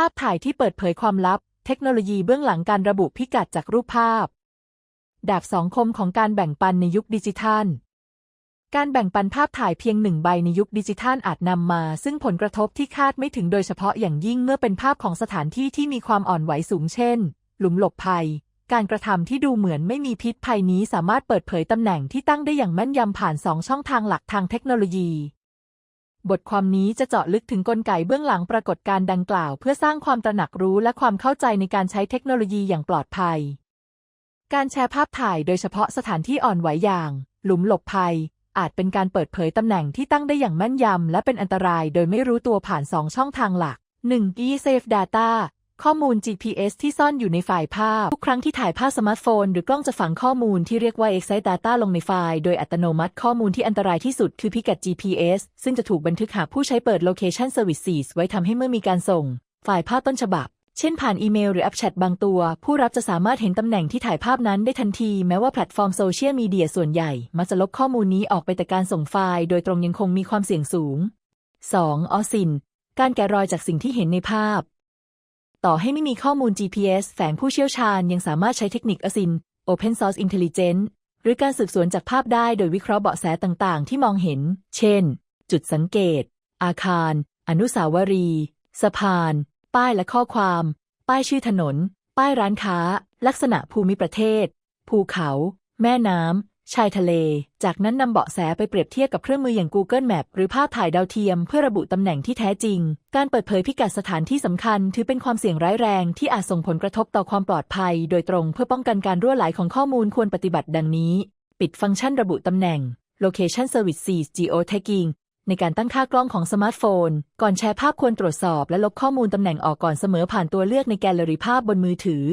ภาพถ่ายที่เปิดเผยความลับ เทคโนโลยีเบื้องหลังการระบุพิกัดจากรูปภาพ ดาบสองคมของการแบ่งปันในยุคดิจิทัล การแบ่งปันภาพถ่ายเพียงหนึ่งใบในยุคดิจิทัลอาจนำมา ซึ่งผลกระทบที่คาดไม่ถึงโดยเฉพาะอย่างยิ่งเมื่อเป็นภาพของสถานที่ที่มีความอ่อนไหวสูงเช่น หลุมหลบภัย การกระทำที่ดูเหมือนไม่มีพิษภัยนี้สามารถเปิดเผยตำแหน่งที่ตั้งได้อย่างแม่นยำผ่านสองช่องทางหลักทางเทคโนโลยี บทความนี้จะเจาะลึกถึงกลไกเบื้องหลังปรากฏการดังกล่าว เพื่อสร้างความตระหนักรู้และความเข้าใจในการใช้เทคโนโลยีอย่างปลอดภัย การแชร์ภาพถ่ายโดยเฉพาะสถานที่อ่อนไหวอย่าง หลุมหลบภัย อาจเป็นการเปิดเผยตำแหน่งที่ตั้งได้อย่างแม่นยำและเป็นอันตราย โดยไม่รู้ตัวผ่าน 2 ช่องทางหลัก 1. eSafe Data ข้อมูล GPS ที่ซ่อนอยู่ในไฟล์ภาพ ทุกครั้งที่ถ่ายภาพสมาร์ทโฟน หรือกล้องจะฝังข้อมูลที่เรียกว่า Excite Data ลงในไฟล์โดยอัตโนมัติข้อมูลที่อันตรายที่สุดคือพิกัด GPS ซึ่งจะถูกบันทึกหากผู้ใช้เปิด Location Services ไว้ทำให้เมื่อมีการส่ง ไฟล์ภาพต้นฉบับ เช่นผ่านอีเมลหรือแอปแชทบางตัว ผู้รับจะสามารถเห็นตำแหน่งที่ถ่ายภาพนั้นได้ทันทีแม้ว่าแพลตฟอร์มโซเชียลมีเดียส่วนใหญ่ มักจะลบข้อมูลนี้ออกไปแต่การส่งไฟล์โดยตรงยังคงมีความเสี่ยงสูง 2. ออซินการแกะรอยจากสิ่งที่เห็นในภาพ ต่อให้ไม่มีข้อมูล GPS แฝงผู้เชี่ยวชาญยังสามารถใช้เทคนิคอซิน Open Source Intelligence หรือการสืบสวนจากภาพได้โดยวิเคราะห์เบาะแสต่างๆ ที่มองเห็น เช่น จุดสังเกต อาคาร อนุสาวรีย์สะพาน ป้ายและข้อความ ป้ายชื่อถนน ป้ายร้านค้า ลักษณะภูมิประเทศ ภูเขา แม่น้ำ ชายทะเล จากนั้นนำเบาะแสไปเปรียบเทียบกับเครื่องมืออย่าง Google Map หรือภาพถ่ายดาวเทียมเพื่อระบุตำแหน่งที่แท้จริง การเปิดเผยพิกัดสถานที่สำคัญ ถือเป็นความเสี่ยงร้ายแรงที่อาจส่งผลกระทบต่อความปลอดภัย โดยตรงเพื่อป้องกันการรั่วไหลของข้อมูลควรปฏิบัติดังนี้ ปิดฟังก์ชันระบุตำแหน่ง Location Services Geotagging ในการตั้งค่ากล้องของสมาร์ทโฟน ก่อนแชร์ภาพควรตรวจสอบ และลบข้อมูลตำแหน่งออกก่อนเสมอผ่านตัวเลือกในแกลเลอรี่ภาพบนมือถือ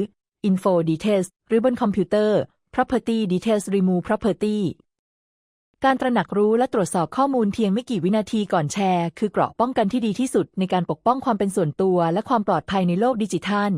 Info Details หรือบนคอมพิวเตอร์ Property Details Remove Property การตระหนักรู้และตรวจสอบข้อมูลเพียงไม่กี่วินาทีก่อนแชร์ คือเกราะป้องกันที่ดีที่สุดในการปกป้องความเป็นส่วนตัวและความปลอดภัยในโลกดิจิทัล